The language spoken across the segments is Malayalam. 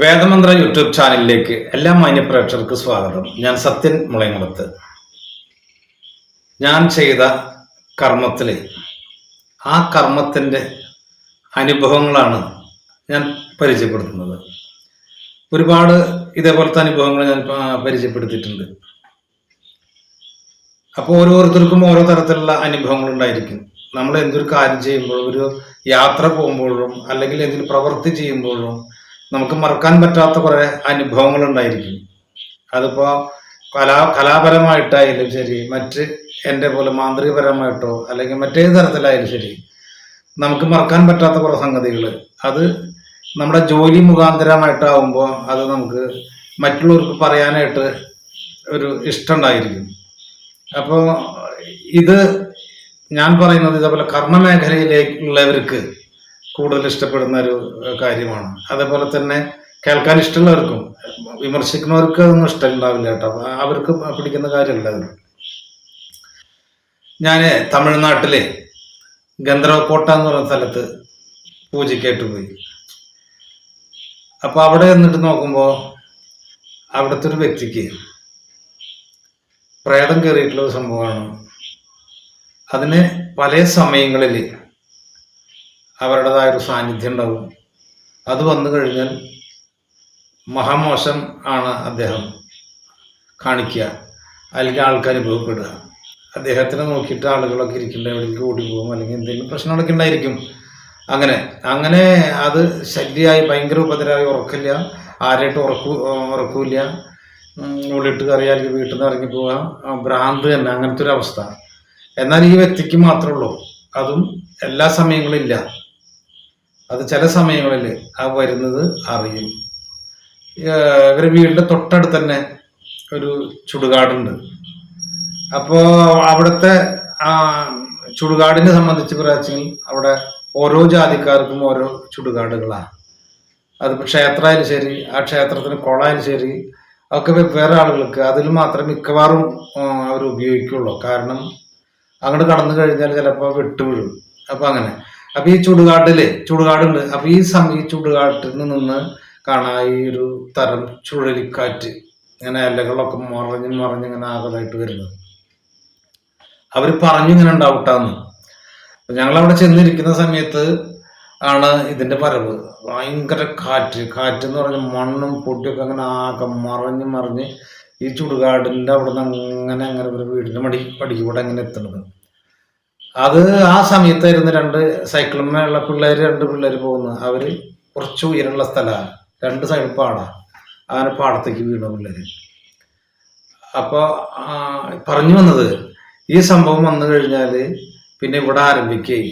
വേദമന്ത്ര യൂട്യൂബ് ചാനലിലേക്ക് എല്ലാ മാന്യ പ്രേക്ഷകർക്ക് സ്വാഗതം. ഞാൻ സത്യൻ മുളയങ്കുളത്ത് ഞാൻ ചെയ്ത കർമ്മത്തിൽ ആ കർമ്മത്തിന്റെ അനുഭവങ്ങളാണ് ഞാൻ പരിചയപ്പെടുത്തുന്നത്. ഒരുപാട് ഇതേപോലത്തെ അനുഭവങ്ങൾ ഞാൻ പരിചയപ്പെടുത്തിയിട്ടുണ്ട്. അപ്പോൾ ഓരോരുത്തർക്കും ഓരോ തരത്തിലുള്ള അനുഭവങ്ങൾ ഉണ്ടായിരിക്കും നമ്മൾ എന്തൊരു കാര്യം ചെയ്യുമ്പോഴും ഒരു യാത്ര പോകുമ്പോഴും അല്ലെങ്കിൽ എന്തൊരു പ്രവൃത്തി ചെയ്യുമ്പോഴും നമുക്ക് മറക്കാൻ പറ്റാത്ത കുറെ അനുഭവങ്ങൾ ഉണ്ടായിരിക്കും അതിപ്പോ കലാ കലാപരമായിട്ടായാലും ശരി മറ്റ് എന്റെ പോലെ മാന്ത്രികപരമായിട്ടോ അല്ലെങ്കിൽ മറ്റേത് തരത്തിലായാലും ശരി നമുക്ക് മറക്കാൻ പറ്റാത്ത കുറെ സംഗതികൾ അത് നമ്മുടെ ജോലി മുഖാന്തരമായിട്ടാവുമ്പോൾ അത് നമുക്ക് മറ്റുള്ളവർക്ക് പറയാനായിട്ട് ഒരു ഇഷ്ടം ഉണ്ടായിരിക്കും അപ്പോൾ ഇത് ഞാൻ പറയുന്നത് ഇതേപോലെ കർമ്മമേഖലയിലേക്കുള്ളവർക്ക് കൂടുതൽ ഇഷ്ടപ്പെടുന്ന ഒരു കാര്യമാണ്. അതേപോലെ തന്നെ കേൾക്കാൻ ഇഷ്ടമുള്ളവർക്കും വിമർശിക്കുന്നവർക്ക് അതൊന്നും ഇഷ്ടമുണ്ടാവില്ല കേട്ടോ. അവർക്ക് പിടിക്കുന്ന കാര്യമല്ല അത്. ഞാൻ തമിഴ്നാട്ടിലെ ഗന്ധർവക്കോട്ട എന്ന് പറയുന്ന സ്ഥലത്ത് പൂജയ്ക്കായിട്ട് പോയി. അപ്പൊ അവിടെ നിന്നിട്ട് നോക്കുമ്പോൾ അവിടുത്തെ ഒരു വ്യക്തിക്ക് പ്രേതം കയറിയിട്ടുള്ള ഒരു സംഭവമാണ്. അതിന് പല സമയങ്ങളിൽ അവരുടേതായ ഒരു സാന്നിധ്യം ഉണ്ടാവും. അത് വന്നു കഴിഞ്ഞാൽ മഹാമോശം ആണ് അദ്ദേഹം കാണിക്കുക. അല്ലെങ്കിൽ ആൾക്കാർ അനുഭവപ്പെടുക അദ്ദേഹത്തിനെ നോക്കിയിട്ട് ആളുകളൊക്കെ ഇരിക്കേണ്ട എവിടേക്ക് ഓടി പോകും അല്ലെങ്കിൽ എന്തെങ്കിലും പ്രശ്നങ്ങളൊക്കെ ഉണ്ടായിരിക്കും. അങ്ങനെ അങ്ങനെ അത് ശല്യമായി ഭയങ്കര ഉപദ്രവമായി ഉറക്കില്ല. ആരായിട്ട് ഉറക്കു ഉറക്കൂല്ല. ഉള്ളിട്ട് കറിയാൽ വീട്ടിൽ നിന്ന് ഇറങ്ങി പോകാം. ആ, ഭ്രാന്ത് തന്നെ അങ്ങനത്തെ ഒരു അവസ്ഥ. എന്നാൽ ഈ വ്യക്തിക്ക് മാത്രമേ ഉള്ളൂ. അതും എല്ലാ സമയങ്ങളും ഇല്ല. അത് ചില സമയങ്ങളിൽ ആ വരുന്നത് അറിയും. ഇവരെ വീടിന്റെ തൊട്ടടുത്ത് തന്നെ ഒരു ചുടുകാടുണ്ട്. അപ്പോൾ അവിടുത്തെ ചുടുകാടിനെ സംബന്ധിച്ച് പറയാച്ചെങ്കിൽ അവിടെ ഓരോ ജാതിക്കാർക്കും ഓരോ ചുടുകാടുകളാണ്. അതിപ്പോൾ ക്ഷേത്രമായാലും ശരി ആ ക്ഷേത്രത്തിന് കുളമായാലും ശരി ഒക്കെ വെവ്വേറെ ആളുകൾക്ക് അതിൽ മാത്രം മിക്കവാറും അവർ ഉപയോഗിക്കുള്ളൂ. കാരണം അങ്ങോട്ട് കടന്നു കഴിഞ്ഞാൽ ചിലപ്പോൾ വിട്ടുവീഴും അപ്പോൾ അങ്ങനെ. അപ്പൊ ഈ ചുടുകാട്ടിൽ ചുടുകാടുണ്ട്. അപ്പൊ ഈ സമയം ഈ ചുടുകാട്ടിൽ നിന്ന് കാണാൻ ഈ ഒരു തരം ചുഴലിക്കാറ്റ്. ഇങ്ങനെ ഇലകളൊക്കെ മറഞ്ഞ് മറിഞ്ഞ് ഇങ്ങനെ ആകതായിട്ട് വരുന്നത്. അവർ പറഞ്ഞു ഇങ്ങനെ ഉണ്ടാവട്ടാന്ന്. ഞങ്ങൾ അവിടെ ചെന്നിരിക്കുന്ന സമയത്ത് ആണ് ഇതിന്റെ വരവ്. ഭയങ്കര കാറ്റ്. കാറ്റ് എന്ന് പറഞ്ഞ മണ്ണും പൊടിയൊക്കെ അങ്ങനെ ആകെ മറിഞ്ഞ് മറിഞ്ഞ് ഈ ചുടുകാടിന്റെ അവിടെ നിന്ന് അങ്ങനെ അങ്ങനെ ഒരു വീടിന്റെ മടി പടിക്കൂടെ അങ്ങനെ എത്തുന്നത് അത് ആ സമയത്തായിരുന്നു രണ്ട് സൈക്കിളിന്മേലുള്ള പിള്ളേര് രണ്ട് പിള്ളേര് പോകുന്നത്. അവർ കുറച്ച് ഉയരമുള്ള സ്ഥലമാണ്. രണ്ട് സൈഡ് പാടാണ് അങ്ങനെ പാടത്തേക്ക് വീണ പിള്ളേര്. അപ്പൊ പറഞ്ഞു വന്നത് ഈ സംഭവം വന്നു കഴിഞ്ഞാൽ പിന്നെ ഇവിടെ ആരംഭിക്കുകയും.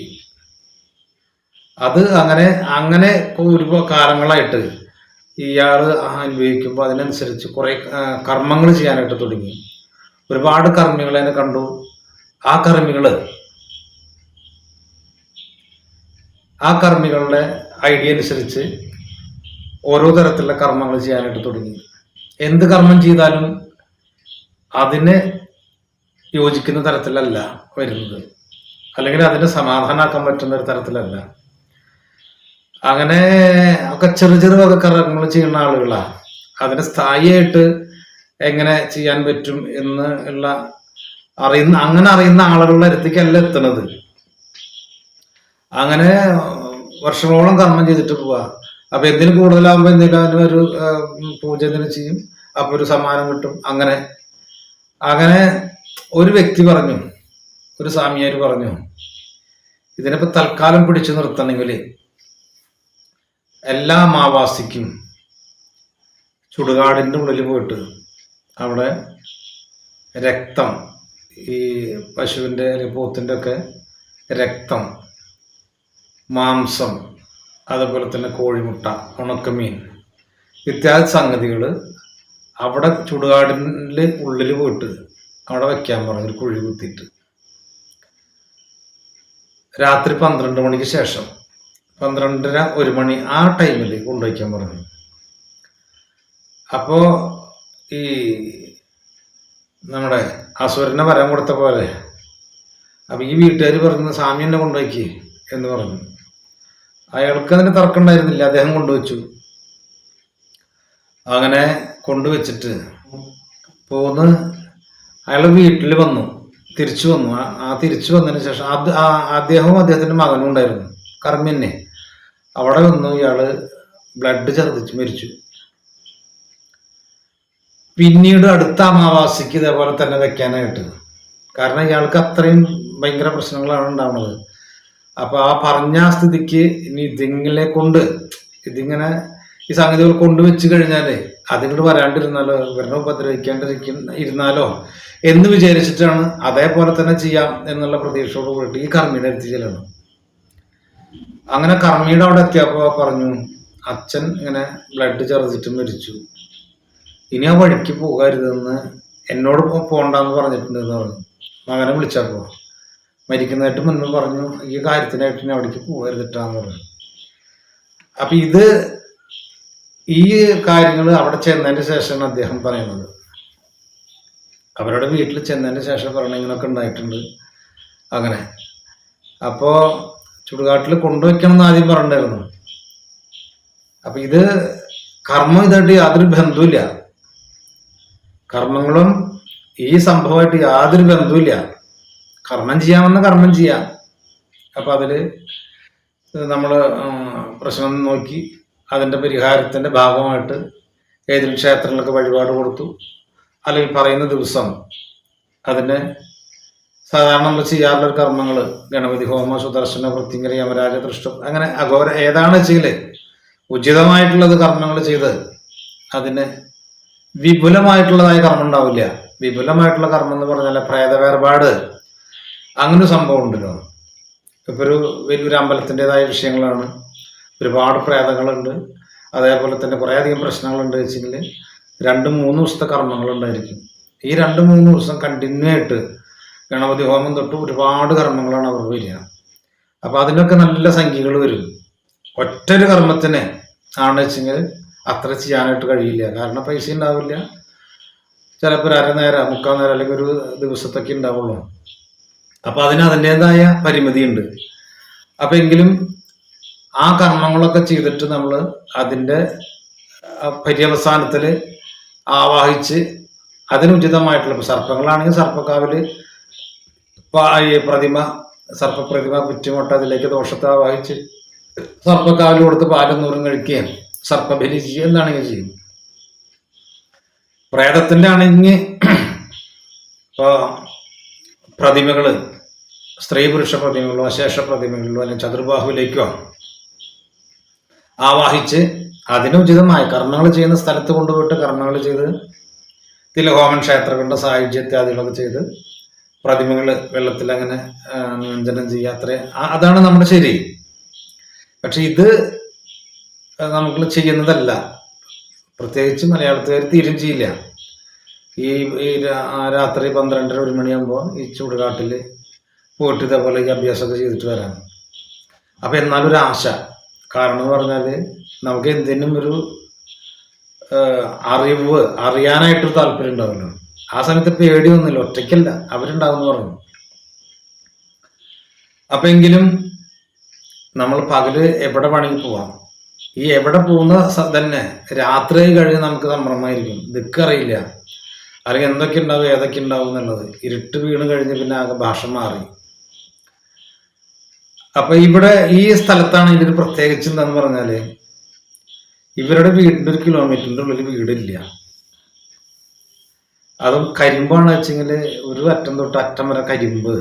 അത് അങ്ങനെ അങ്ങനെ ഒരു കാലങ്ങളായിട്ട് ഇയാൾ അനുഭവിക്കുമ്പോൾ അതിനനുസരിച്ച് കുറേ കർമ്മങ്ങൾ ചെയ്യാനായിട്ട് തുടങ്ങി. ഒരുപാട് കർമ്മികളെ കണ്ടു. ആ കർമ്മികൾ ആ കർമ്മികളുടെ ഐഡിയ അനുസരിച്ച് ഓരോ തരത്തിലുള്ള കർമ്മങ്ങൾ ചെയ്യാനായിട്ട് തുടങ്ങി. എന്ത് കർമ്മം ചെയ്താലും അതിന് യോജിക്കുന്ന തരത്തിലല്ല വരുന്നത്. അല്ലെങ്കിൽ അതിനെ സമാധാനാക്കാൻ പറ്റുന്ന ഒരു തരത്തിലല്ല. അങ്ങനെ ഒക്കെ ചെറു ചെറു വക കർമ്മങ്ങൾ ചെയ്യുന്ന ആളുകളാണ് അതിനെ സ്ഥായിയായിട്ട് എങ്ങനെ ചെയ്യാൻ പറ്റും എന്ന് ഉള്ള അറിയുന്ന അങ്ങനെ അറിയുന്ന ആളുകളുടെ അടുത്തേക്കല്ല എത്തുന്നത്. അങ്ങനെ വർഷങ്ങളോളം കർമ്മം ചെയ്തിട്ട് പോവാ. അപ്പൊ എന്തിനു കൂടുതലാകുമ്പോ എന്തെങ്കിലും അതിന് ഒരു പൂജ എന്തിനും ചെയ്യും. അപ്പൊ ഒരു സമ്മാനം കിട്ടും. അങ്ങനെ അങ്ങനെ ഒരു വ്യക്തി പറഞ്ഞു ഒരു സ്വാമിയാര് പറഞ്ഞു ഇതിനിപ്പോ തൽക്കാലം പിടിച്ചു നിർത്തണമെങ്കിൽ എല്ലാ മാവാസിക്കും ചുടുകാടിന്റെ ഉള്ളിൽ പോയിട്ട് അവിടെ രക്തം ഈ പശുവിന്റെ അല്ലെങ്കിൽ പോത്തിന്റെ ഒക്കെ രക്തം മാംസം അതുപോലെ തന്നെ കോഴിമുട്ട ഉണക്കമീൻ. ഇത്യാദി സംഗതികൾ അവിടെ ചുടുകാടിന്റെ ഉള്ളിൽ പോയിട്ട് അവിടെ വെക്കാൻ പറഞ്ഞു ഒരു കുഴി കുത്തിയിട്ട്. രാത്രി പന്ത്രണ്ട് മണിക്ക് ശേഷം പന്ത്രണ്ടര ഒരു മണി ആ ടൈമിൽ കൊണ്ടുവയ്ക്കാൻ പറഞ്ഞു. അപ്പോൾ ഈ നമ്മുടെ അസുരനെ വരം കൊടുത്ത പോലെ അപ്പോൾ ഈ വീട്ടുകാർ പറഞ്ഞു സ്വാമി എന്നെ എന്ന് പറഞ്ഞു. അയാൾക്ക് അതിന് തർക്കമുണ്ടായിരുന്നില്ല. അദ്ദേഹം കൊണ്ടുവച്ചു. അങ്ങനെ കൊണ്ടുവച്ചിട്ട് പോന്ന് അയാൾ വീട്ടിൽ വന്നു. തിരിച്ചു വന്നു. ആ- തിരിച്ചു വന്നതിന് ശേഷം അത് അദ്ദേഹവും അദ്ദേഹത്തിന്റെ മകനും ഉണ്ടായിരുന്നു. കർമ്മിന്നെ അവിടെ വന്നു ഇയാൾ ബ്ലഡ് ഛർദ്ദിച്ച് മരിച്ചു. പിന്നീട് അടുത്ത അമാവാസിക്ക് ഇതേപോലെ തന്നെ വെക്കാനായിട്ട്. കാരണം ഇയാൾക്ക് അത്രയും ഭയങ്കര പ്രശ്നങ്ങളാണ് ഉണ്ടാവുന്നത്. അപ്പൊ ആ പറഞ്ഞ സ്ഥിതിക്ക് ഇനി ഇതിങ്ങനെ കൊണ്ട് ഇതിങ്ങനെ ഈ സംഗതികൾ കൊണ്ടുവച്ച് കഴിഞ്ഞാലേ അതിങ്ങോട്ട് വരാണ്ടിരുന്നാലോ ഇവരെ ഉപദ്രവിക്കാണ്ടിരിക്കുന്ന ഇരുന്നാലോ എന്ന് വിചാരിച്ചിട്ടാണ് അതേപോലെ തന്നെ ചെയ്യാം എന്നുള്ള പ്രതീക്ഷയോട് കൂടിയിട്ട് ഈ കർമ്മിയുടെ അടുത്ത് ചെല്ലണം അങ്ങനെ കർമ്മിയുടെ അവിടെ എത്തിയപ്പോ പറഞ്ഞു അച്ഛൻ ഇങ്ങനെ ബ്ലഡ് ചെറുതിട്ട് മരിച്ചു. ഇനി ആ വഴിക്ക് പോകരുതെന്ന് എന്നോട് പോ- പോണ്ടെന്ന് പറഞ്ഞിട്ടുണ്ട് എന്ന് പറഞ്ഞു. മകനെ വിളിച്ചപ്പോ മരിക്കുന്നതായിട്ട് മുൻപ് പറഞ്ഞു ഈ കാര്യത്തിനായിട്ട് ഞാൻ അവിടേക്ക് പോകരുതിട്ടാന്ന് പറഞ്ഞു. അപ്പൊ ഇത് ഈ കാര്യങ്ങൾ അവിടെ ചെന്നതിന് ശേഷമാണ് അദ്ദേഹം പറയുന്നത്. അവരുടെ വീട്ടിൽ ചെന്നതിന് ശേഷം പറയണ ഉണ്ടായിട്ടുണ്ട്. അങ്ങനെ. അപ്പോ ചുടുകാട്ടിൽ കൊണ്ടുവയ്ക്കണം എന്ന് ആദ്യം പറഞ്ഞിരുന്നു അപ്പൊ ഇത് കർമ്മം ഇതായിട്ട് യാതൊരു ബന്ധമില്ല കർമ്മങ്ങളും ഈ സംഭവമായിട്ട് യാതൊരു ബന്ധവുമില്ല. കർമ്മം ചെയ്യാമെന്ന കർമ്മം ചെയ്യാം. അപ്പൊ അതിൽ നമ്മൾ പ്രശ്നം നോക്കി അതിന്റെ പരിഹാരത്തിന്റെ ഭാഗമായിട്ട് ഏതെങ്കിലും ക്ഷേത്രങ്ങൾക്ക് വഴിപാട് കൊടുത്തു. അല്ലെങ്കിൽ പറയുന്ന ദിവസം അതിന് സാധാരണ നമ്മൾ ചെയ്യാറുള്ള കർമ്മങ്ങൾ ഗണപതി ഹോമ സുദർശന വൃത്തിങ്കര യമരാജ ദൃഷ്ടം അങ്ങനെ അഘോര ഏതാണ് ചെയ്യൽ? ഉചിതമായിട്ടുള്ളത് കർമ്മങ്ങൾ ചെയ്ത് അതിന് വിപുലമായിട്ടുള്ളതായ കർമ്മം ഉണ്ടാവില്ല. വിപുലമായിട്ടുള്ള കർമ്മം എന്ന് പറഞ്ഞാൽ പ്രേത വേർപാട് അങ്ങനെ ഒരു സംഭവം ഉണ്ടല്ലോ. ഇപ്പൊ ഒരു വലിയൊരു അമ്പലത്തിന്റെതായ വിഷയങ്ങളാണ്. ഒരുപാട് പ്രേതങ്ങളുണ്ട് അതേപോലെ തന്നെ കുറേ അധികം പ്രശ്നങ്ങളുണ്ട് വെച്ചെങ്കിൽ രണ്ട് മൂന്ന് ദിവസത്തെ കർമ്മങ്ങളുണ്ടായിരിക്കും. ഈ രണ്ട് മൂന്ന് ദിവസം കണ്ടിന്യൂ ആയിട്ട് ഗണപതി ഹോമം തൊട്ട് ഒരുപാട് കർമ്മങ്ങളാണ് അവർ വരിക. അപ്പൊ അതിനൊക്കെ നല്ല സംഖ്യകൾ വരും. ഒറ്റൊരു കർമ്മത്തിന് ആണ് വെച്ചെങ്കിൽ അത്ര ചെയ്യാനായിട്ട് കഴിയില്ല. കാരണം പൈസ ഉണ്ടാവില്ല. ചിലപ്പോൾ ഒരു അരനേരം മുക്കാൽ നേരം അല്ലെങ്കിൽ ഒരു ദിവസത്തൊക്കെ ഉണ്ടാവുള്ളൂ. അപ്പൊ അതിന് അതിന്റെതായ പരിമിതിയുണ്ട്. അപ്പൊ എങ്കിലും ആ കർമ്മങ്ങളൊക്കെ ചെയ്തിട്ട് നമ്മൾ അതിന്റെ പര്യവസാനത്തിൽ ആവാഹിച്ച് അതിനുചിതമായിട്ടുള്ള ഇപ്പൊ സർപ്പങ്ങളാണെങ്കിൽ ഈ പ്രതിമ സർപ്പപ്രതിമ കുറ്റിമുട്ട അതിലേക്ക് ദോഷത്തെ ആവാഹിച്ച് സർപ്പക്കാവിൽ കൊടുത്ത് പാലും നൂറും കഴിക്കുകയും സർപ്പബലി ചെയ്യുക എന്താണെങ്കിൽ ചെയ്യും. പ്രേതത്തിന്റെ ആണെങ്കിൽ ഇപ്പൊ പ്രതിമകൾ സ്ത്രീ പുരുഷ പ്രതിമകളോ അശേഷ പ്രതിമകളിലോ അല്ലെങ്കിൽ ചതുർബാഹുവിലേക്കോ ആവാഹിച്ച് അതിനുചിതമായ കർമ്മങ്ങൾ ചെയ്യുന്ന സ്ഥലത്ത് കൊണ്ടുപോയിട്ട് കർമ്മങ്ങൾ ചെയ്ത് തിലഹോമൻ ക്ഷേത്രങ്ങളുടെ സാഹിത്യ ഇത്യാദികളൊക്കെ ചെയ്ത് പ്രതിമകൾ വെള്ളത്തിൽ അങ്ങനെ നിമഞ്ജനം ചെയ്യുക അത്ര. അതാണ് നമ്മുടെ ശരി. പക്ഷെ ഇത് നമ്മൾ ചെയ്യുന്നതല്ല. പ്രത്യേകിച്ച് മലയാളത്തുകാർ തീരും ചെയ്യില്ല. ഈ രാത്രി പന്ത്രണ്ടര ഒരു മണിയാകുമ്പോൾ ഈ ചൂടുകാട്ടിൽ പോയിട്ട് ഇതേപോലെ ഈ അഭ്യാസമൊക്കെ ചെയ്തിട്ട് വരാം. അപ്പം എന്നാലും ഒരു ആശ. കാരണം എന്ന് പറഞ്ഞാൽ നമുക്ക് എന്തിനും ഒരു അറിവ് അറിയാനായിട്ടൊരു താല്പര്യം ഉണ്ടാവുമല്ലോ ആ സമയത്ത് പേടിയൊന്നുമില്ല. ഒറ്റയ്ക്കല്ല. അവരുണ്ടാവും പറഞ്ഞു. അപ്പെങ്കിലും നമ്മൾ പകൽ എവിടെ വേണമെങ്കിൽ പോവാം. ഈ എവിടെ പോകുന്ന തന്നെ രാത്രി കഴിഞ്ഞ് നമുക്ക് സംഭ്രമമായിരിക്കും ദിക്കറിയില്ല. അല്ലെങ്കിൽ എന്തൊക്കെ ഉണ്ടാവും ഏതൊക്കെ ഉണ്ടാവും എന്നുള്ളത്. ഇരുട്ട് വീണ് കഴിഞ്ഞ് പിന്നെ ആകെ ഭാഷ മാറി. അപ്പൊ ഇവിടെ ഈ സ്ഥലത്താണ് ഇതിന് പ്രത്യേകിച്ച് എന്താന്ന് പറഞ്ഞാൽ ഇവരുടെ വീടിന്റെ ഒരു കിലോമീറ്ററിന്റെ ഉള്ളിൽ വീടില്ല. അതും കരിമ്പാണ് വെച്ചെങ്കിൽ ഒരു അറ്റം തൊട്ട് അറ്റം വരെ കരിമ്പ്.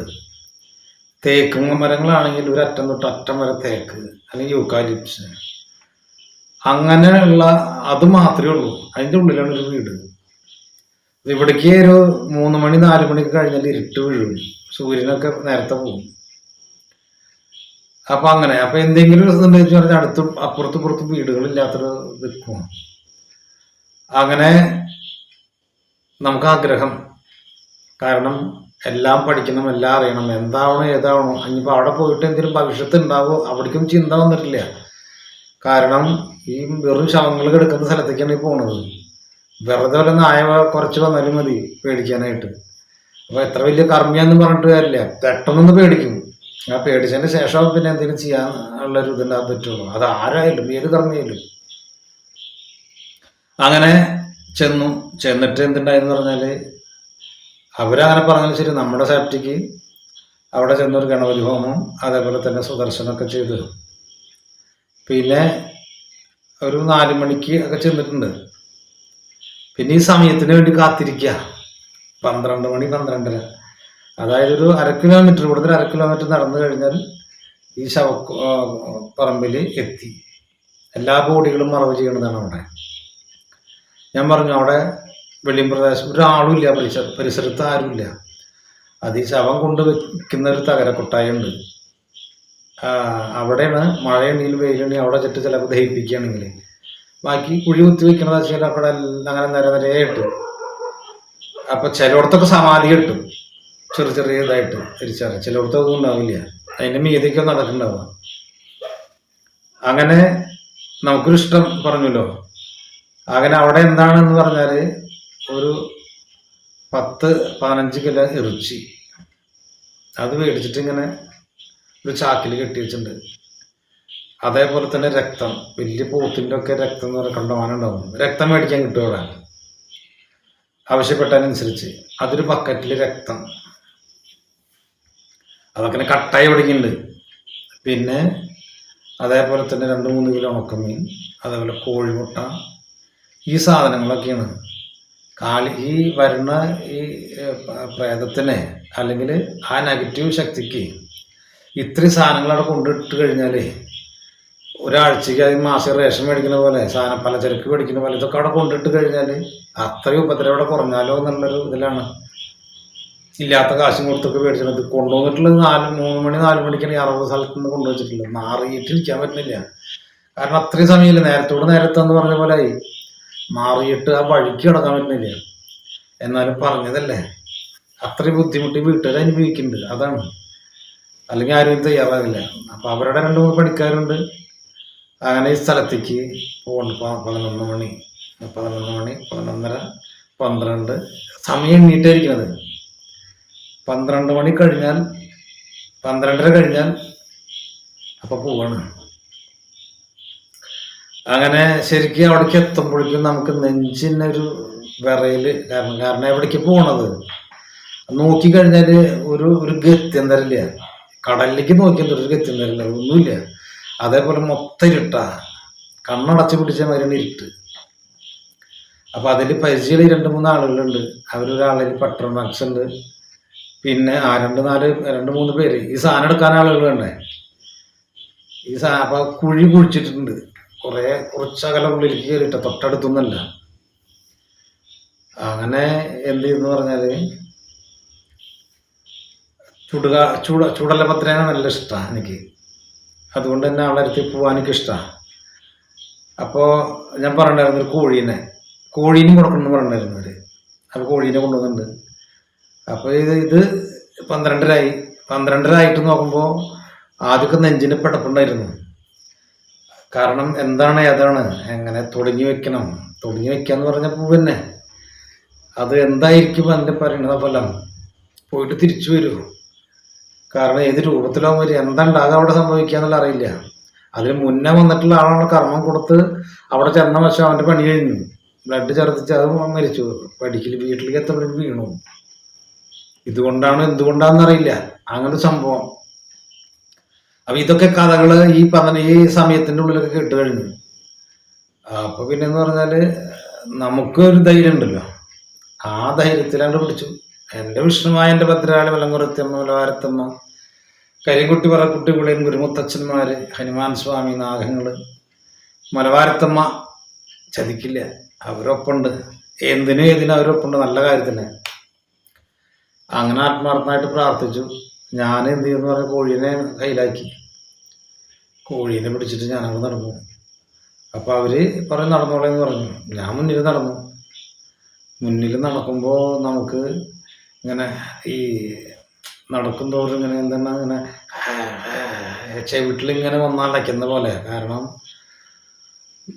തേക്ക് മരങ്ങളാണെങ്കിൽ ഒരു അറ്റം തൊട്ട് അറ്റം വരെ തേക്ക് അല്ലെങ്കിൽ യൂക്കാലിപ്സ്. അങ്ങനെയുള്ള അത് മാത്രമേ ഉള്ളൂ. അതിന്റെ ഉള്ളിലാണ് ഒരു വീട്. ഇവിടേക്ക് ഒരു മൂന്ന് മണി നാല് മണിക്ക് കഴിഞ്ഞാൽ ഇരുട്ട് വീഴും. സൂര്യനൊക്കെ നേരത്തെ പോകും അപ്പൊ അങ്ങനെ അപ്പൊ എന്തെങ്കിലും വെച്ച് പറഞ്ഞാൽ അടുത്ത് അപ്പുറത്ത് പുറത്ത് വീടുകളില്ലാത്തൊരു നിൽക്കും അങ്ങനെ നമുക്ക് ആഗ്രഹം. കാരണം എല്ലാം പഠിക്കണം എല്ലാം അറിയണം. എന്താവണം ഏതാവണം. ഇനിയിപ്പോൾ അവിടെ പോയിട്ട് എന്തെങ്കിലും ഭവിഷ്യത്ത് ഉണ്ടാവോ അവിടേക്കും ചിന്ത വന്നിട്ടില്ല. കാരണം ഈ വെറും ശവങ്ങൾ കിടക്കുന്ന സ്ഥലത്തേക്കാണ് ഈ പോണത്. വെറുതെ വല്ല നായ കുറച്ച് വന്നാലും മതി പേടിക്കാനായിട്ട്. അപ്പൊ എത്ര വലിയ കർമ്മിയാന്ന് പറഞ്ഞിട്ട് കാര്യമില്ല. പെട്ടെന്നൊന്ന് പേടിക്കും. ആ പേടിച്ചതിന് ശേഷം പിന്നെ എന്തെങ്കിലും ചെയ്യാൻ ഉള്ള ഒരു ഇതുണ്ടാകാൻ പറ്റുള്ളൂ. അത് ആരായാലും ഏത് കർമ്മിയായാലും. അങ്ങനെ ചെന്നു. ചെന്നിട്ട് എന്തുണ്ടായെന്ന് പറഞ്ഞാൽ അവരങ്ങനെ പറഞ്ഞാലും ശരി നമ്മുടെ സേഫ്റ്റിക്ക് അവിടെ ചെന്നൊരു ഗണപതി ഹോമം അതേപോലെ തന്നെ സുദർശനമൊക്കെ ചെയ്തു. പിന്നെ ഒരു നാല് മണിക്ക് ഒക്കെ ചെന്നിട്ടുണ്ട്. പിന്നെ ഈ സമയത്തിന് വേണ്ടി കാത്തിരിക്കുക പന്ത്രണ്ട് മണി പന്ത്രണ്ടര. അതായത് ഒരു അര കിലോമീറ്റർ കൂടുതൽ അര കിലോമീറ്റർ നടന്നു കഴിഞ്ഞാൽ ഈ ശവ പറമ്പിൽ എത്തി. എല്ലാ ബോഡികളും മറവ് ചെയ്യേണ്ടതാണ് അവിടെ. ഞാൻ പറഞ്ഞു അവിടെ വെളിയും പ്രദേശം ഒരാളും ഇല്ല പരിസര പരിസരത്ത് ആരുമില്ല. അത് ഈ ശവം കൊണ്ട് വെക്കുന്ന ഒരു തകര കൊട്ടായുണ്ട് ആ, അവിടെയാണ് മഴയുണ്ടെങ്കിൽ വെയിലുണ്ടെങ്കിൽ അവിടെ ചെട്ട് ചിലപ്പോൾ ദഹിപ്പിക്കുകയാണെങ്കിൽ ബാക്കി കുഴി കുത്തി വെച്ചാൽ അവിടെ അങ്ങനെ നിര നിരയായിട്ട് അപ്പൊ ചിലയിടത്തൊക്കെ സമാധി കിട്ടും. ചെറിയ ചെറിയ ഇതായിട്ട് തിരിച്ചറിയാം ചിലയിടത്തൊന്നും ഉണ്ടാവില്ല. അതിന്റെ മീതിക്കൊന്നും നടക്കുന്നുണ്ടാവുക അങ്ങനെ നമുക്കൊരു ഇഷ്ടം പറഞ്ഞല്ലോ. അങ്ങനെ അവിടെ എന്താണെന്ന് പറഞ്ഞാൽ ഒരു പത്ത് പതിനഞ്ച് കിലോ ഇറച്ചി. അത് മേടിച്ചിട്ട് ഇങ്ങനെ ഒരു ചാക്കിൽ കെട്ടി വെച്ചിട്ടുണ്ട്. അതേപോലെ തന്നെ രക്തം. വലിയ പോത്തിന്റെ ഒക്കെ രക്തം എന്ന് പറഞ്ഞാൽ കണ്ടമാനം ഉണ്ടാവും രക്തം മേടിക്കാൻ കിട്ടും അവിടെ. ആവശ്യപ്പെട്ടതിനനുസരിച്ച്. അതൊരു ബക്കറ്റിൽ രക്തം. അതൊക്കെ കട്ടായി പിടിക്കുന്നുണ്ട് പിന്നെ അതേപോലെ തന്നെ രണ്ട് മൂന്ന് കിലോ ഉണക്കമീൻ അതേപോലെ കോഴിമുട്ട ഈ സാധനങ്ങളൊക്കെയാണ്. കാളി ഈ വരുന്ന ഈ പ്രേതത്തിന് അല്ലെങ്കിൽ ആ നെഗറ്റീവ് ശക്തിക്ക് ഇത്രയും സാധനങ്ങൾ അവിടെ കൊണ്ടിട്ട് കഴിഞ്ഞാലേ ഒരാഴ്ചക്ക് അത് മാസം റേഷൻ മേടിക്കുന്ന പോലെ സാധനം പലചരക്ക് മേടിക്കുന്ന പോലെ ഇതൊക്കെ അവിടെ കൊണ്ടിട്ട് കഴിഞ്ഞാൽ അത്രയും ഉപദ്രവം അവിടെ കുറഞ്ഞാലോ എന്നുള്ളൊരു ഇതിലാണ്. ഇല്ലാത്ത കാശും കൊടുത്തൊക്കെ മേടിച്ചിട്ട് കൊണ്ടുവന്നിട്ടുള്ളത് നാല് മൂന്ന് മണി നാല് മണിക്കാണ് ഈ അറുപത് സ്ഥലത്ത് നിന്ന് കൊണ്ടുവച്ചിട്ടുള്ളത്. മാറിയിട്ട് ഇരിക്കാൻ പറ്റുന്നില്ല. കാരണം അത്രയും സമയമില്ല. നേരത്തോട് നേരത്തെന്ന് പറഞ്ഞ പോലെ മാറിയിട്ട് ആ വഴിക്ക് കിടക്കാൻ പറ്റുന്നില്ല. എന്നാലും പറഞ്ഞതല്ലേ? അത്രയും ബുദ്ധിമുട്ട് വീട്ടുകാർ അനുഭവിക്കുന്നുണ്ട്. അതാണ്. അല്ലെങ്കിൽ ആരും തയ്യാറാകില്ല അപ്പോൾ അവരുടെ രണ്ട് മൂന്ന് പണിക്കാരുണ്ട്. അങ്ങനെ ഈ സ്ഥലത്തേക്ക് പോകുന്നു പതിനൊന്ന് മണി പതിനൊന്ന് മണി പതിനൊന്നര പന്ത്രണ്ട് സമയം എണ്ണീട്ടായിരിക്കണത് പന്ത്രണ്ട് മണി കഴിഞ്ഞാൽ പന്ത്രണ്ടര കഴിഞ്ഞാൽ അപ്പൊ പോവാണ്. അങ്ങനെ ശരിക്കും അവിടേക്ക് എത്തുമ്പോഴേക്കും നമുക്ക് നെഞ്ചിനൊരു വിറയിൽ കാരണം കാരണം എവിടേക്ക് പോണത്? നോക്കിക്കഴിഞ്ഞാൽ ഒരു ഒരു ഗത്യം തരില്ല കടലിലേക്ക് നോക്കിയാൽ ഒരു ഗത്യം തരില്ല ഒന്നുമില്ല അതേപോലെ മൊത്തം ഇരുട്ടാ. കണ്ണടച്ച് പിടിച്ച മരുന്ന് ഇരുട്ട്. അപ്പൊ അതിൽ പരിചയമുള്ള രണ്ട് മൂന്ന് ആളുകളുണ്ട്. അവരൊരാളിൽ പട്രോമാക്സ് ഉണ്ട് പിന്നെ ആ രണ്ട് നാല് രണ്ട് മൂന്ന് പേര്. ഈ സാധനം എടുക്കാൻ ആളുകൾ വേണ്ടേ? ഈ സാ അപ്പൊ കുഴി കുഴിച്ചിട്ടുണ്ട്. കുറെ കുറച്ചകലം ഉള്ളിലേക്ക് കയറിയിട്ട തൊട്ടടുത്തൊന്നല്ല അങ്ങനെ എന്ത് ചെയ്യുന്നു പറഞ്ഞാൽ ചുടുക ചൂട ചുടലപത്രേനെ നല്ല ഇഷ്ടമാണ് എനിക്ക്. അതുകൊണ്ട് തന്നെ അവളെ അടുത്ത് പോകാൻ എനിക്ക് ഇഷ്ടമാണ് അപ്പോൾ ഞാൻ പറഞ്ഞിരുന്നു ഒരു കോഴീനെ. കോഴീനും കൊടുക്കണമെന്ന് പറഞ്ഞിട്ടുണ്ടായിരുന്നു അവർ അപ്പോൾ കോഴീനെ കൊണ്ടുവന്നിട്ടുണ്ട്. അപ്പോൾ ഇത് ഇത് പന്ത്രണ്ടരായി. പന്ത്രണ്ടരായിട്ട് നോക്കുമ്പോൾ ആദ്യമൊക്കെ നെഞ്ചിന് പെടപ്പുണ്ടായിരുന്നു. കാരണം എന്താണ് ഏതാണ്? എങ്ങനെ തുടങ്ങി വെക്കണം? തുടങ്ങി വെക്കാന്ന് പറഞ്ഞപ്പോൾ പിന്നെ അത് എന്തായിരിക്കും അതിന്റെ പറയണത് ഫലം പോയിട്ട് തിരിച്ചു വരുമോ കാരണം ഏത് രൂപത്തിലോ വരും എന്താ അവിടെ സംഭവിക്കുക എന്നുള്ള അറിയില്ല. അതിന് മുന്നേ വന്നിട്ടുള്ള ആളാണ് കർമ്മം കൊടുത്ത് അവിടെ ചെന്ന പക്ഷെ അവന്റെ പണി കഴിഞ്ഞു. ബ്ലഡ് ചെറുത്തിച്ച് അത് മരിച്ചു. പഠിക്കൽ വീട്ടിലേക്ക് എത്തപ്പെടും വീണു. ഇതുകൊണ്ടാണ് എന്തുകൊണ്ടാണെന്നറിയില്ല അങ്ങനെ ഒരു സംഭവം. അപ്പൊ ഇതൊക്കെ കഥകൾ ഈ പറഞ്ഞ ഈ സമയത്തിന്റെ ഉള്ളിലൊക്കെ കേട്ട് കഴിഞ്ഞു. അപ്പൊ പിന്നെ എന്ന് പറഞ്ഞാൽ നമുക്ക് ഒരു ധൈര്യം ഉണ്ടല്ലോ ആ ധൈര്യത്തിലാണ്ട് പിടിച്ചു. എന്റെ വിഷ്ണുമായ എന്റെ ഭദ്രാളി മലങ്കുറത്തമ്മ മലവാരത്തമ്മ കരികുട്ടി പുള്ളിയും ഗുരുമുത്തച്ഛന്മാര് ഹനുമാൻ സ്വാമി നാഗങ്ങൾ മലവാരത്തമ്മ ചതിക്കില്ല. അവരൊപ്പുണ്ട് എന്തിനും ഏതിനും അവരൊപ്പുണ്ട് നല്ല കാര്യത്തിന്. അങ്ങനെ ആത്മാർത്ഥമായിട്ട് പ്രാർത്ഥിച്ചു. ഞാൻ എന്ത് ചെയ്യുന്നു പറഞ്ഞ കോഴീനെ കയ്യിലാക്കി. കോഴീനെ പിടിച്ചിട്ട് ഞാനങ്ങ് നടന്നു. അപ്പൊ അവർ പറഞ്ഞു നടന്നോളേന്ന് പറഞ്ഞു. ഞാൻ മുന്നിൽ നടന്നു. മുന്നിൽ നടക്കുമ്പോൾ നമുക്ക് ഇങ്ങനെ ഈ നടക്കും തോറും ഇങ്ങനെ എന്താണ് ഇങ്ങനെ ചെവിട്ടിൽ ഇങ്ങനെ വന്നടയ്ക്കുന്ന പോലെ. കാരണം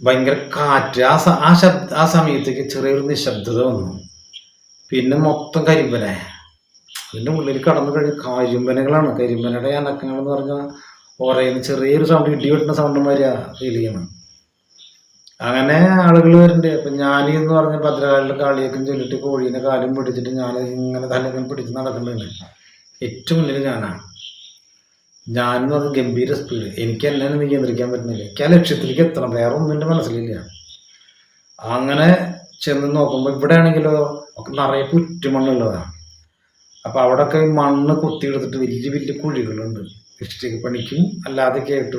ഭയങ്കര കാറ്റ്. ആ ആ ശബ്ദ ആ സമയത്തേക്ക് ചെറിയൊരു നിശബ്ദത വന്നു. പിന്നെ മൊത്തം കരിമ്പനെ. അതിന്റെ ഉള്ളിൽ കടന്നു കഴിഞ്ഞ കരിമ്പനകളാണ്. കരിമ്പനയുടെ അനക്കങ്ങൾ എന്ന് പറഞ്ഞാൽ ഓരോ ചെറിയൊരു സൗണ്ട് ഇടി വെട്ടുന്ന സൗണ്ട് മാതിരിയാണ് ഫീൽ ചെയ്യണം അങ്ങനെ ആളുകൾ വരുന്നുണ്ട് അപ്പൊ ഞാനീ എന്ന് പറഞ്ഞ ഭദ്രകാലിന്റെ കാളിയൊക്കെ ചൊല്ലിട്ട് കോഴീനെ കാലും പിടിച്ചിട്ട് ഞാൻ ഇങ്ങനെ തലങ്ങനെ പിടിച്ച് നടക്കുന്നുണ്ട്. ഏറ്റവും മുന്നിൽ ഞാനാണ്. ഞാൻ എന്ന് പറഞ്ഞ ഗംഭീര സ്പീഡ് എനിക്ക് എന്നെ നിയന്ത്രിക്കാൻ പറ്റുന്നില്ല. എനിക്ക് ആ ലക്ഷ്യത്തിലേക്ക് എത്തണം. വേറെ ഒന്നും എന്റെ മനസ്സിലില്ല. അങ്ങനെ ചെന്ന് നോക്കുമ്പോൾ ഇവിടെ ആണെങ്കിലോ ഒക്കെ നിറയെ പുറ്റുമണ്ണുള്ളതാണ്. അപ്പൊ അവിടെയൊക്കെ മണ്ണ് കുത്തിയെടുത്തിട്ട് വലിയ വലിയ കുഴികളുണ്ട്. ഇഷ്ടിക പണിക്കും അല്ലാതെയൊക്കെ ആയിട്ട്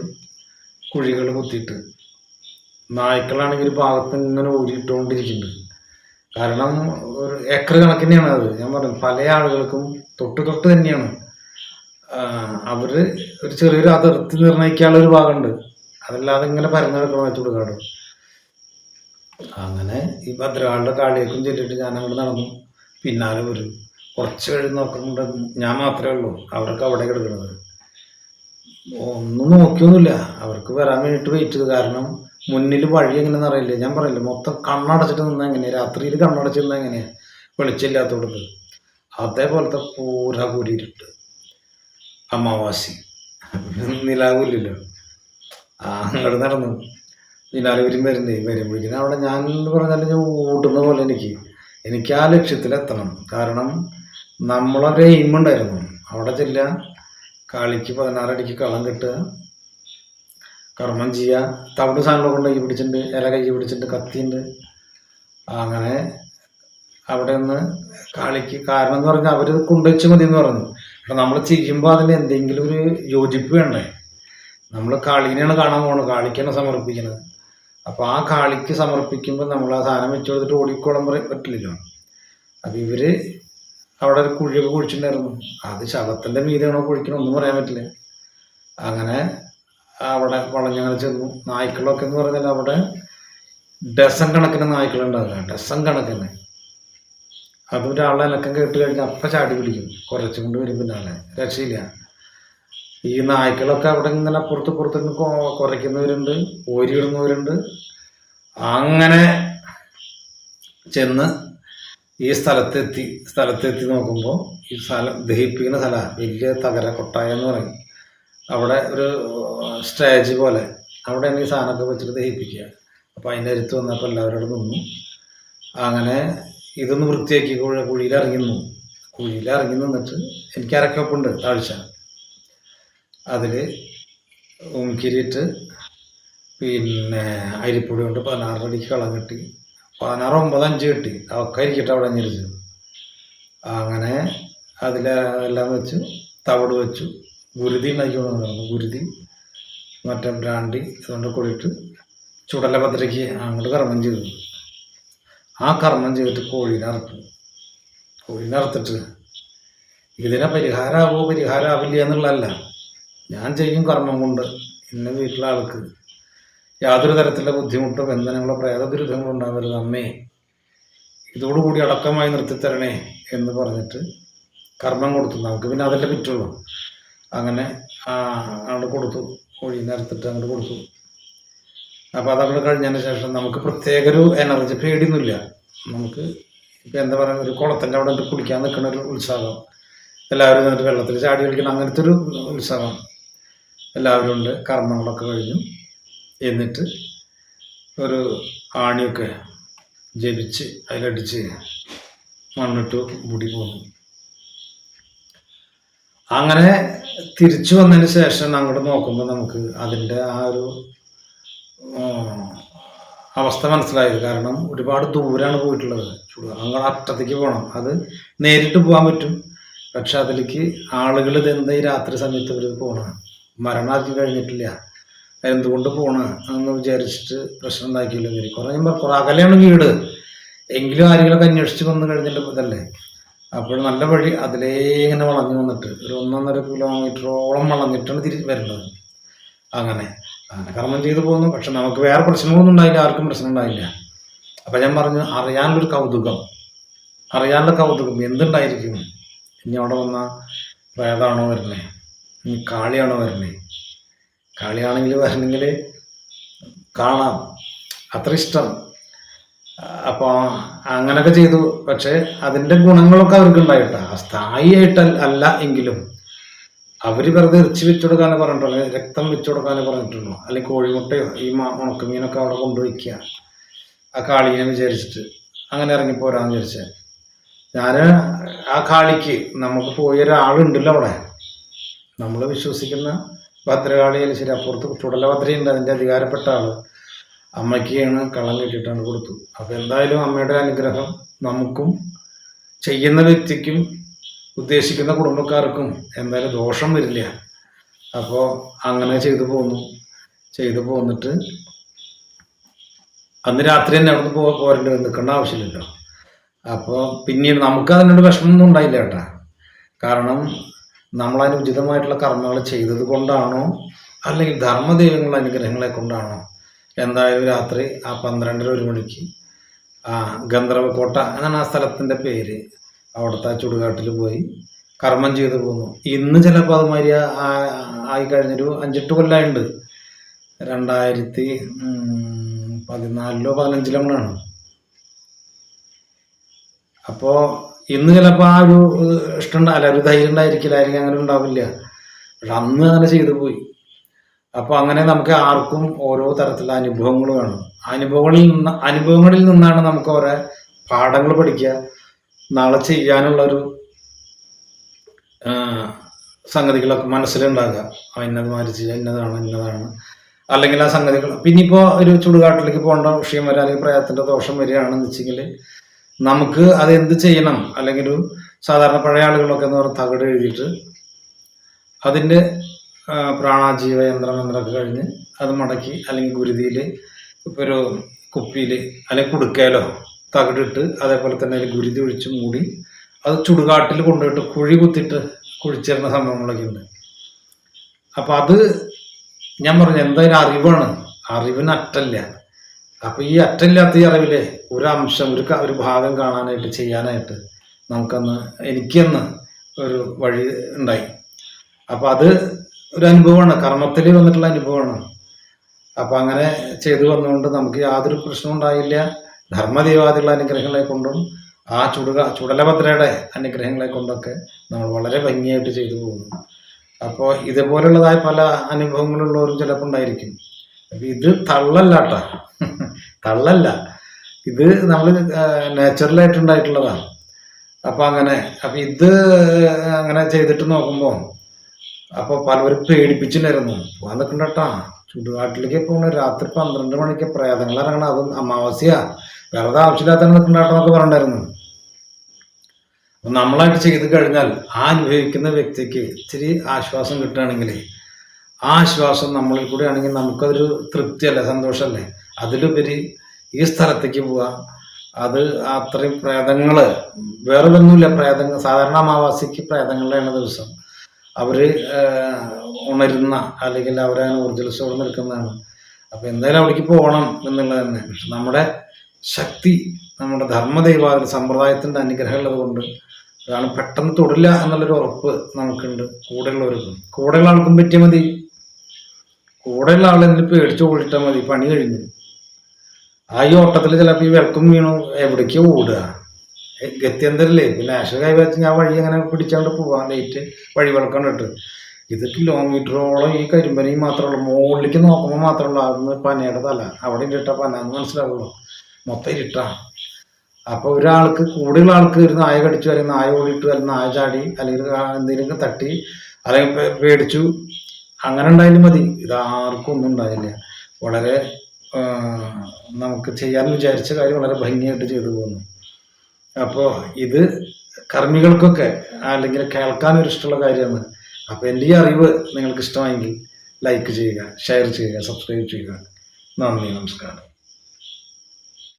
കുഴികൾ കുത്തിയിട്ട്. നായ്ക്കളാണെങ്കിൽ ഒരു ഭാഗത്ത് ഇങ്ങനെ ഊരിയിട്ടുകൊണ്ടിരിക്കുന്നത് കാരണം ഒരു ഏക്കർ കണക്കിനെയാണ് അത്. ഞാൻ പറഞ്ഞു പല ആളുകൾക്കും തൊട്ട് തൊട്ട് തന്നെയാണ്. അവർ ഒരു ചെറിയൊരു അതിർത്തി നിർണയിക്കാനുള്ള ഒരു ഭാഗമുണ്ട്. അതല്ലാതെ ഇങ്ങനെ പരന്നു കിടക്കണം വെച്ചു കൊടുക്കാറ് അങ്ങനെ ഈ ഭദ്രകാളുടെ കാളിയേക്കും ചെല്ലിട്ട് ഞാൻ അങ്ങോട്ട് നടന്നു. പിന്നാലെ വരും. കുറച്ച് കഴിഞ്ഞ് നോക്കുന്നുണ്ട്. ഞാൻ മാത്രമേ ഉള്ളൂ. അവർക്ക് അവിടെ കിടക്കുന്നത്. ഒന്നും നോക്കിയൊന്നുമില്ല. അവർക്ക് വരാൻ വേണ്ടിയിട്ട് വെയിറ്റ് ചെയ്തു. കാരണം മുന്നിൽ വഴി എങ്ങനെയാണെന്ന് അറിയില്ല. ഞാൻ പറയില്ല മൊത്തം കണ്ണടച്ചിട്ട് നിന്നാ എങ്ങനെയാ? രാത്രിയിൽ കണ്ണടച്ച് നിന്നാ എങ്ങനെയാ? വെളിച്ചില്ലാത്തോടത്ത് അതേപോലത്തെ പൂര കൂടിയിട്ടുണ്ട് അമാവാസി. നിലാവില്ലല്ലോ. അങ്ങോട്ട് നടന്നു. പിന്നാലെ വരും വരുന്നേ വരുമ്പോഴേക്കും അവിടെ ഞാൻ എന്ന് പറഞ്ഞാൽ ഞാൻ ഓടുന്ന പോലെ എനിക്ക്. എനിക്ക് ആ ലക്ഷ്യത്തിലെത്തണം. കാരണം നമ്മളൊരു എയിമുണ്ടായിരുന്നു അവിടെ ചെല്ലുക കളിക്ക് പതിനാറടിക്ക് കളം കെട്ടുക കർമ്മം ചെയ്യുക തവിട് സാധനങ്ങളൊക്കെ കൊണ്ട് കൈ പിടിച്ചിട്ടുണ്ട് ഇല കൈ പിടിച്ചിട്ടുണ്ട് കത്തിയുണ്ട് അങ്ങനെ അവിടെ നിന്ന് കാളിക്ക് കാരണം എന്ന് പറഞ്ഞാൽ അവർ കൊണ്ടുവച്ച് മതി എന്ന് പറഞ്ഞു. അപ്പം നമ്മൾ ചെയ്യുമ്പോൾ അതിന് എന്തെങ്കിലും ഒരു യോജിപ്പ് വേണ്ടേ? നമ്മൾ കാളീനെയാണ് കാണാൻ പോകുന്നത് കാളിക്കാണ് സമർപ്പിക്കുന്നത് അപ്പോൾ ആ കാളിക്ക് സമർപ്പിക്കുമ്പോൾ നമ്മൾ ആ സാധനം വെച്ച് കൊടുത്തിട്ട് ഓടിക്കോളം പറ- പറ്റില്ലല്ലോ. അപ്പം ഇവർ അവിടെ ഒരു കുഴിയൊക്കെ കുഴിച്ചിട്ടുണ്ടായിരുന്നു. അത് ശവത്തിന്റെ മീതാണോ കുഴിക്കണോ ഒന്നും പറയാൻ പറ്റില്ല. അങ്ങനെ അവിടെ വളഞ്ഞങ്ങനെ ചെന്നു. നായ്ക്കളൊക്കെ എന്ന് പറഞ്ഞാൽ അവിടെ ഡസൻ കണക്കിന് നായ്ക്കളുണ്ടാവില്ല? ഡസൻ കണക്കിന്. അതും ഒരാളെ ഇലക്കം കേട്ട് കഴിഞ്ഞാൽ അപ്പം ചാടി പിടിക്കും. കുറച്ചും കൊണ്ട് വരും പിന്നാലെ. രക്ഷയില്ല. ഈ നായ്ക്കളൊക്കെ അവിടെ ഇങ്ങനെ പുറത്ത് കൊ- കുറയ്ക്കുന്നവരുണ്ട് ഓരിയിടുന്നവരുണ്ട്. അങ്ങനെ ചെന്ന് ഈ സ്ഥലത്തെത്തി. സ്ഥലത്തെത്തി നോക്കുമ്പോൾ ഈ സ്ഥലം ദഹിപ്പിക്കുന്ന സ്ഥലമാണ് വലിയ തകര കൊട്ടായ എന്ന് പറയും. അവിടെ ഒരു സ്റ്റേജ് പോലെ. അവിടെ എനിക്ക് സാധനമൊക്കെ വെച്ചിട്ട് ദഹിപ്പിക്കുക. അപ്പോൾ അതിന്റെ അടുത്ത് വന്നപ്പോൾ എല്ലാവരോടും നിന്നു. അങ്ങനെ ഇതൊന്ന് വൃത്തിയാക്കി കുഴി കുഴിയിൽ ഇറങ്ങി നിന്നു. കുഴിയിൽ ഇറങ്ങി നിന്നിട്ട് എനിക്ക് അരക്കപ്പുണ്ട് താഴ്ച അതിൽ ഉമിക്കിരിയിട്ട് പിന്നെ അരിപ്പൊടി കൊണ്ട് പതിനാറ് അടിക്ക് കളം കെട്ടി. പതിനാറ് ഒമ്പത് അഞ്ച് കെട്ടി. ഒക്കെ ഇരിക്കട്ടെ അവിടെ അഞ്ഞിരിച്ചു അങ്ങനെ അതിലെല്ലാം വെച്ച് തവിട് വെച്ചു. ഗുരുതി ഉണ്ടാക്കിക്കൊണ്ടു ഗുരുതി മറ്റേ ബ്രാണ്ടി ഇതുകൊണ്ട് കൂടിയിട്ട് ചുടല ഭദ്രയ്ക്ക് അങ്ങോട്ട് കർമ്മം ചെയ്തു. ആ കർമ്മം ചെയ്തിട്ട് കോഴീനെ അറുത്തു. കോഴീനെ അറുത്തിട്ട് ഇതിനെ പരിഹാരമാവോ പരിഹാരമാവില്ല എന്നുള്ളതല്ല. ഞാൻ ചെയ്യും കർമ്മം കൊണ്ട് ഇന്ന വീട്ടിലെ ആൾക്ക് യാതൊരു തരത്തിലുള്ള ബുദ്ധിമുട്ടോ ബന്ധനങ്ങളോ പ്രേത ദുരിതങ്ങളോ ഉണ്ടാവരുത്. അമ്മേ ഇതോടുകൂടി അടക്കമായി നിർത്തിത്തരണേ എന്ന് പറഞ്ഞിട്ട് കർമ്മം കൊടുത്തു. നമുക്ക് പിന്നെ അതല്ലേ പറ്റുള്ളൂ. അങ്ങനെ അങ്ങോട്ട് കൊടുത്തു. കോഴി നിരത്തിട്ട് അങ്ങോട്ട് കൊടുത്തു. അപ്പോൾ അതവിടെ കഴിഞ്ഞതിന് ശേഷം നമുക്ക് പ്രത്യേക ഒരു എനർജി പേടിയൊന്നുമില്ല. നമുക്ക് ഇപ്പം എന്താ പറയുക ഒരു കുളത്തിന്റെ അവിടെ കുളിക്കാൻ നിൽക്കുന്ന ഒരു ഉത്സാഹം. എല്ലാവരും എന്നിട്ട് വെള്ളത്തിൽ ചാടി കളിക്കണം അങ്ങനത്തെ ഒരു ഉത്സാഹം എല്ലാവരും ഉണ്ട്. കർമ്മങ്ങളൊക്കെ കഴിഞ്ഞു. എന്നിട്ട് ഒരു ആണിയൊക്കെ ജപിച്ച് അതിലടിച്ച് മണ്ണിട്ട് മൂടി പോന്നു അങ്ങനെ തിരിച്ചു വന്നതിന് ശേഷം അങ്ങോട്ട് നോക്കുമ്പോൾ നമുക്ക് അതിന്റെ ആ ഒരു അവസ്ഥ മനസ്സിലായത്. കാരണം ഒരുപാട് ദൂരാണ് പോയിട്ടുള്ളത്. അങ്ങോട്ട് അറ്റത്തേക്ക് പോകണം അത് നേരിട്ട് പോകാൻ പറ്റും. പക്ഷെ അതിലേക്ക് ആളുകൾ ഇതെന്താ ഈ രാത്രി സമയത്ത് ഇവർ പോകണം മരണാക്കി കഴിഞ്ഞിട്ടില്ല. എന്തുകൊണ്ട് പോണ? എന്ന് വിചാരിച്ചിട്ട് പ്രശ്നം ഉണ്ടാക്കിയില്ല കുറേ കുറേ അകലെയാണ് വീട്. എങ്കിലും ആരെങ്കിലുമൊക്കെ അന്വേഷിച്ച് വന്നു കഴിഞ്ഞിട്ട് ഇതല്ലേ? അപ്പോൾ നല്ല വഴി അതിലേ ഇങ്ങനെ വളഞ്ഞു വന്നിട്ട് ഒരു ഒന്നൊന്നര കിലോമീറ്ററോളം വളഞ്ഞിട്ടാണ് തിരിച്ച് വരേണ്ടത് അങ്ങനെ. അങ്ങനെ കർമ്മം ചെയ്തു പോകുന്നു പക്ഷെ നമുക്ക് വേറെ പ്രശ്നങ്ങളൊന്നും ഉണ്ടായില്ല. ആർക്കും പ്രശ്നം ഉണ്ടായില്ല. അപ്പം ഞാൻ പറഞ്ഞു അറിയാനുള്ളൊരു കൗതുകം. അറിയാനുള്ള കൗതുകം എന്തുണ്ടായിരിക്കും? ഇനി അവിടെ വന്ന പ്രേതാണോ വരുന്നത് ഇനി കാളിയാണോ വരുന്നത് കാളിയാണെങ്കിൽ വരണമെങ്കിൽ കാണാം. അത്ര ഇഷ്ടം. അപ്പോൾ അങ്ങനൊക്കെ ചെയ്തു. പക്ഷെ അതിന്റെ ഗുണങ്ങളൊക്കെ അവർക്ക് ഉണ്ടായിട്ടാ സ്ഥായിയായിട്ട് അല്ല എങ്കിലും അവർ വെറുതെ ഇറച്ചി വെച്ചു കൊടുക്കാനേ പറഞ്ഞിട്ടുള്ളൂ. അല്ലെങ്കിൽ രക്തം വെച്ചു കൊടുക്കാനേ പറഞ്ഞിട്ടുള്ളൂ. അല്ലെങ്കിൽ കോഴിമുട്ടയോ ഈ ഉണക്കമീനൊക്കെ അവിടെ കൊണ്ടുവയ്ക്കുക ആ കാളീനെ വിചാരിച്ചിട്ട് അങ്ങനെ ഇറങ്ങി പോരാന്ന് വിചാരിച്ചേ. ഞാൻ ആ കാളിക്ക് നമുക്ക് പോയ ഒരാളുണ്ടല്ലോ അവിടെ. നമ്മൾ വിശ്വസിക്കുന്ന ഭദ്രകാളിയിൽ ശരി അപ്പുറത്ത് ചുടലഭദ്രയുണ്ട്. അതിന്റെ അധികാരപ്പെട്ട ആൾ. അമ്മയ്ക്കാണ് കള്ളം കിട്ടിയിട്ടാണ് കൊടുത്തു അപ്പൊ എന്തായാലും അമ്മയുടെ അനുഗ്രഹം നമുക്കും ചെയ്യുന്ന വ്യക്തിക്കും ഉദ്ദേശിക്കുന്ന കുടുംബക്കാർക്കും എന്തായാലും ദോഷം വരില്ല. അപ്പോൾ അങ്ങനെ ചെയ്തു പോന്നു. ചെയ്തു പോന്നിട്ട് അന്ന് രാത്രി തന്നെ അവിടുന്ന് പോ പോരേണ്ടി നിൽക്കേണ്ട ആവശ്യമില്ലല്ലോ. അപ്പോൾ പിന്നീട് നമുക്ക് അതിനോട് വിഷമമൊന്നും ഉണ്ടായില്ല കേട്ടാ. കാരണം നമ്മൾ അതിന് ഉചിതമായിട്ടുള്ള കർമ്മങ്ങൾ ചെയ്തത് കൊണ്ടാണോ അല്ലെങ്കിൽ ധർമ്മദൈവങ്ങളുടെ അനുഗ്രഹങ്ങളെ കൊണ്ടാണോ എന്തായാലും രാത്രി ആ പന്ത്രണ്ടര ഒരു മണിക്ക് ആ ഗന്ധർവക്കോട്ട എന്നാണ് ആ സ്ഥലത്തിന്റെ പേര്. അവിടുത്തെ ആ ചുടുകാട്ടിൽ പോയി കർമ്മം ചെയ്തു പോന്നു. ഇന്ന് ചിലപ്പോൾ അതുമാതിരി ആയി കഴിഞ്ഞൊരു അഞ്ചെട്ട് കൊല്ലമായിട്ടുണ്ട് രണ്ടായിരത്തി പതിനാലിലോ പതിനഞ്ചിലോ ആണ് അപ്പോൾ ഇന്ന് ചിലപ്പോൾ ആ ഒരു ഇഷ്ടം അല്ല ഒരു ധൈര്യം ഉണ്ടായിരിക്കില്ല ആയിരിക്കും അങ്ങനെ ഉണ്ടാവില്ല. പക്ഷെ അന്ന് അങ്ങനെ ചെയ്തു പോയി. അപ്പോൾ അങ്ങനെ നമുക്ക് ആർക്കും ഓരോ തരത്തിലുള്ള അനുഭവങ്ങൾ വേണം അനുഭവങ്ങളിൽ നിന്ന് അനുഭവങ്ങളിൽ നിന്നാണ് നമുക്ക് ഓരോ പാഠങ്ങൾ പഠിക്കുക. നാളെ ചെയ്യാനുള്ളൊരു സംഗതികളൊക്കെ മനസ്സിലുണ്ടാകുക. ആ ഇന്നത് മാതിരി ചെയ്യുക ഇന്നതാണ് ഇന്നതാണ്. അല്ലെങ്കിൽ ആ സംഗതികൾ പിന്നെ ഇപ്പോൾ ഒരു ചുടുകാട്ടിലേക്ക് പോകേണ്ട വിഷയം വരിക അല്ലെങ്കിൽ പ്രയത്നത്തിന്റെ ദോഷം വരികയാണെന്ന് വെച്ചെങ്കിൽ നമുക്ക് അത് എന്ത് ചെയ്യണം? അല്ലെങ്കിൽ ഒരു സാധാരണ പഴയ ആളുകളൊക്കെ എന്ന് പറഞ്ഞാൽ തകിട് എഴുതിയിട്ട് അതിന്റെ പ്രാണാജീവ യന്ത്രം യന്ത്രമൊക്കെ കഴിഞ്ഞ് അത് മടക്കി അല്ലെങ്കിൽ ഗുരുതിയിൽ ഇപ്പോൾ ഒരു കുപ്പിയിൽ അല്ലെങ്കിൽ കുടുക്കയിലോ തകിടിട്ട് അതേപോലെ തന്നെ അതിൽ ഗുരുതി ഒഴിച്ച് മൂടി അത് ചുടുകാട്ടിൽ കൊണ്ടുപോയിട്ട് കുഴി കുത്തിയിട്ട് കുഴിച്ചിരുന്ന സംഭവങ്ങളൊക്കെ ഉണ്ട്. അപ്പം അത് ഞാൻ പറഞ്ഞു എന്തായാലും അറിവാണ്? അറിവിന് അറ്റല്ല അപ്പൊ ഈ അറ്റമില്ലാത്ത ഈ അറിവിലെ ഒരു അംശം ഒരു ഒരു ഭാഗം കാണാനായിട്ട് ചെയ്യാനായിട്ട് നമുക്കന്ന് എനിക്കന്ന് ഒരു വഴി ഉണ്ടായി. അപ്പൊ അത് ഒരു അനുഭവമാണ്. കർമ്മത്തിൽ വന്നിട്ടുള്ള അനുഭവമാണ്. അപ്പൊ അങ്ങനെ ചെയ്തു വന്നുകൊണ്ട് നമുക്ക് യാതൊരു പ്രശ്നവും ഉണ്ടായില്ല. ധർമ്മദേവാദികളുടെ അനുഗ്രഹങ്ങളെ കൊണ്ടും ആ ചുടുക ചുടലഭദ്രയുടെ അനുഗ്രഹങ്ങളെ കൊണ്ടൊക്കെ നമ്മൾ വളരെ ഭംഗിയായിട്ട് ചെയ്തു പോകുന്നു. അപ്പോൾ ഇതുപോലുള്ളതായ പല അനുഭവങ്ങളുള്ളവരും ചിലപ്പോൾ ഉണ്ടായിരിക്കും. അപ്പൊ ഇത് തള്ളല്ല കേട്ടോ തള്ളല്ല. ഇത് നമ്മൾ നാച്ചുറലായിട്ടുണ്ടായിട്ടുള്ളതാണ്. അപ്പൊ അങ്ങനെ അപ്പൊ ഇത് അങ്ങനെ ചെയ്തിട്ട് നോക്കുമ്പോൾ അപ്പൊ പലവരും പേടിപ്പിച്ചിട്ടുണ്ടായിരുന്നു. പോകാൻ നിൽക്കണ്ടട്ടാ ചുടുകാട്ടിലേക്ക് പോകണ രാത്രി പന്ത്രണ്ട് മണിക്ക് പ്രേതങ്ങൾ ഇറങ്ങണം അതും അമാവാസ്യ. വെറുതെ ആവശ്യമില്ലാത്ത നിൽക്കണ്ടാട്ടെന്നൊക്കെ പറഞ്ഞിട്ടുണ്ടായിരുന്നു. നമ്മളായിട്ട് ചെയ്ത് കഴിഞ്ഞാൽ ആ അനുഭവിക്കുന്ന വ്യക്തിക്ക് ഇച്ചിരി ആശ്വാസം കിട്ടുകയാണെങ്കിൽ ആ ആശ്വാസം നമ്മളിൽ കൂടെ ആണെങ്കിൽ നമുക്കതൊരു തൃപ്തിയല്ലേ സന്തോഷമല്ലേ? അതിലുപരി ഈ സ്ഥലത്തേക്ക് പോവുക അത് അത്രയും പ്രേതങ്ങൾ വേറെ ഒന്നുമില്ല പ്രേതങ്ങൾ സാധാരണ അമാവാസിക്ക് പ്രേതങ്ങളുടെയാണ് ദിവസം. അവർ ആഹ്, ഉണരുന്ന അല്ലെങ്കിൽ അവരങ്ങനെ ഊർജലസോടെ നിൽക്കുന്നതാണ്. അപ്പൊ എന്തായാലും അവിടേക്ക് പോകണം എന്നുള്ളത് തന്നെ. പക്ഷെ നമ്മുടെ ശക്തി നമ്മുടെ ധർമ്മദൈവാദ സമ്പ്രദായത്തിന്റെ അനുഗ്രഹം ഉള്ളത് കൊണ്ട് അതാണ് പെട്ടെന്ന് തൊടില്ല എന്നുള്ളൊരു ഉറപ്പ് നമുക്കുണ്ട്. കൂടെയുള്ളവർക്കും. കൂടെയുള്ള ആൾക്കും പറ്റിയ മതി. കൂടെയുള്ള ആൾ എന്നിട്ട് പേടിച്ചു ഓടിട്ടാൽ മതി. പണി കഴിഞ്ഞു. ആ ഈ ഓട്ടത്തിൽ ചിലപ്പോൾ ഈ വിളക്കും വീണു. എവിടേക്കോ ഓടുക? ഗത്യന്തരല്ലേ ഇപ്പം നാഷണൽ ഹൈവേ വെച്ച് ഞാൻ വഴി അങ്ങനെ പിടിച്ചാണ്ട് പോവാൻ ലേറ്റ് വഴി വെളുക്കാൻ ഇട്ട് ഇത് കിലോമീറ്ററോളം ഈ കരിമ്പനി മാത്രമേ ഉള്ളൂ മുകളിലേക്ക് നോക്കുമ്പോൾ മാത്രമേ ഉള്ളൂ അവിടുന്ന് പനയുടെ തല. അവിടെ ഇട്ട പന എന്ന് മനസ്സിലാവുള്ളൂ. മൊത്തം ഇരുട്ടാ. അപ്പൊ ഒരാൾക്ക് കൂടെയുള്ള ആൾക്ക് ഒരു നായ കടിച്ചു അല്ലെങ്കിൽ നായ ഓടിയിട്ടു അല്ലെങ്കിൽ നായ ചാടി അല്ലെങ്കിൽ എന്തെങ്കിലും തട്ടി അല്ലെങ്കിൽ പേടിച്ചു അങ്ങനെ ഉണ്ടായാലും മതി. ഇത് ആർക്കും ഒന്നും ഉണ്ടായില്ല വളരെ നമുക്ക് ചെയ്യാൻ വിചാരിച്ച കാര്യം വളരെ ഭംഗിയായിട്ട് ചെയ്തു പോകുന്നു. അപ്പോൾ ഇത് കർമ്മികൾക്കൊക്കെ അല്ലെങ്കിൽ കേൾക്കാൻ ഒരു ഇഷ്ടമുള്ള കാര്യമാണ്. അപ്പോൾ എന്റെ ഈ അറിവ് നിങ്ങൾക്ക് ഇഷ്ടമായെങ്കിൽ ലൈക്ക് ചെയ്യുക ഷെയർ ചെയ്യുക സബ്സ്ക്രൈബ് ചെയ്യുക. നന്ദി നമസ്കാരം.